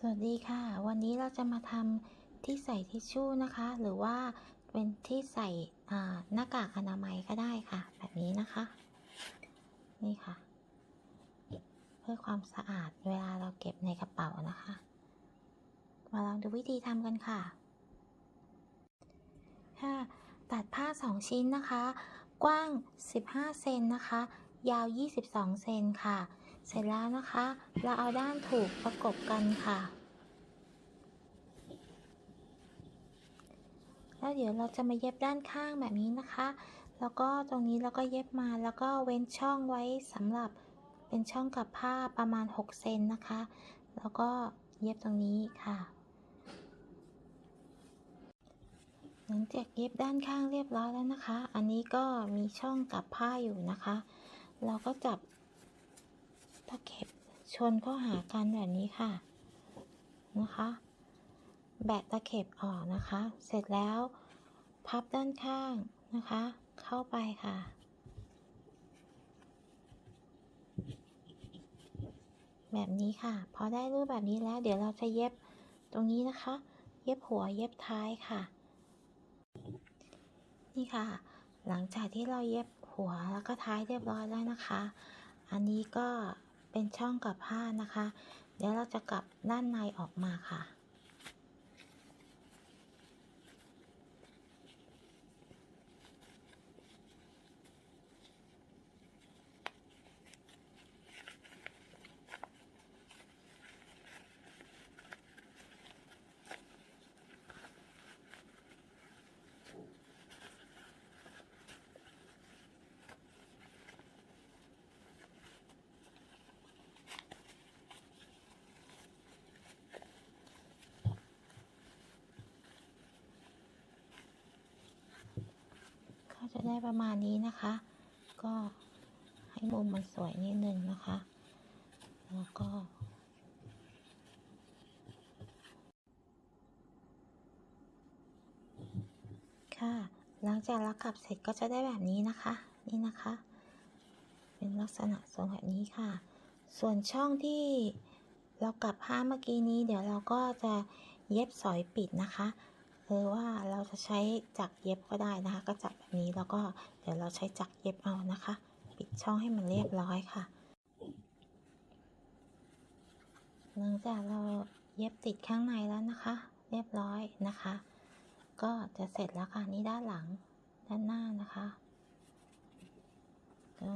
สวัสดีค่ะ วันนี้เราจะมาทำที่ใส่ทิชชู่นะคะ หรือว่าเป็นที่ใส่หน้ากากอนามัยก็ได้ค่ะ แบบนี้นะคะ นี่ค่ะ เพื่อความสะอาดเวลาเราเก็บในกระเป๋านะคะ มาลองดูวิธีทำกันค่ะค่ะตัดผ้า 2 ชิ้นนะคะ กว้าง 15 เซนนะคะ ยาว 22 เซนค่ะ เสร็จแล้วนะคะ เราเอาด้านถูกประกบกันค่ะ แล้วเดี๋ยวเราจะมาเย็บด้านข้างแบบนี้นะคะ แล้วก็ตรงนี้เราก็เย็บมาแล้วก็เว้นช่องไว้สำหรับเป็นช่องกับผ้าประมาณ 6 เซนนะคะ แล้วก็เย็บตรงนี้ค่ะ หลังจากเย็บด้านข้างเรียบร้อยแล้วนะคะ อันนี้ก็มีช่องกับผ้าอยู่นะคะ เราก็จับ ตะเข็บชนเข้าหากันแบบนี้ค่ะนะคะ แบะตะเข็บออกนะคะ เสร็จแล้วพับด้านข้างนะคะ เข้าไปค่ะ แบบนี้ค่ะ พอได้รูปแบบนี้แล้ว เดี๋ยวเราจะเย็บตรงนี้นะคะ เย็บหัวเย็บท้ายค่ะ นี่ค่ะ หลังจากที่เราเย็บหัวแล้วก็ท้ายเรียบร้อยแล้วนะคะ อันนี้ก็ เป็นช่องกับผ้านะคะ เดี๋ยวเราจะกลับด้านในออกมาค่ะ ก็จะ ได้ประมาณนี้นะคะ ก็ให้มุมมันสวยนิดนึงนะคะ แล้วก็ ค่ะ หลังจากเรากลับเสร็จก็จะได้แบบนี้นะคะ นี่นะคะ เป็นลักษณะทรงแบบนี้ค่ะ ส่วนช่องที่เรากลับผ้าเมื่อกี้นี้ เดี๋ยวเราก็จะเย็บสอยปิดนะคะ หรือว่าเราจะใช้จักรเย็บก็ได้นะคะ ก็จับแบบนี้แล้วก็เดี๋ยวเราใช้จักรเย็บเอานะคะ ปิดช่องให้มันเรียบร้อยค่ะหลังจากเราเย็บติดข้างในแล้วนะคะ เรียบร้อยนะคะ ก็จะเสร็จแล้วค่ะนี่ด้านหลังด้านหน้านะคะก็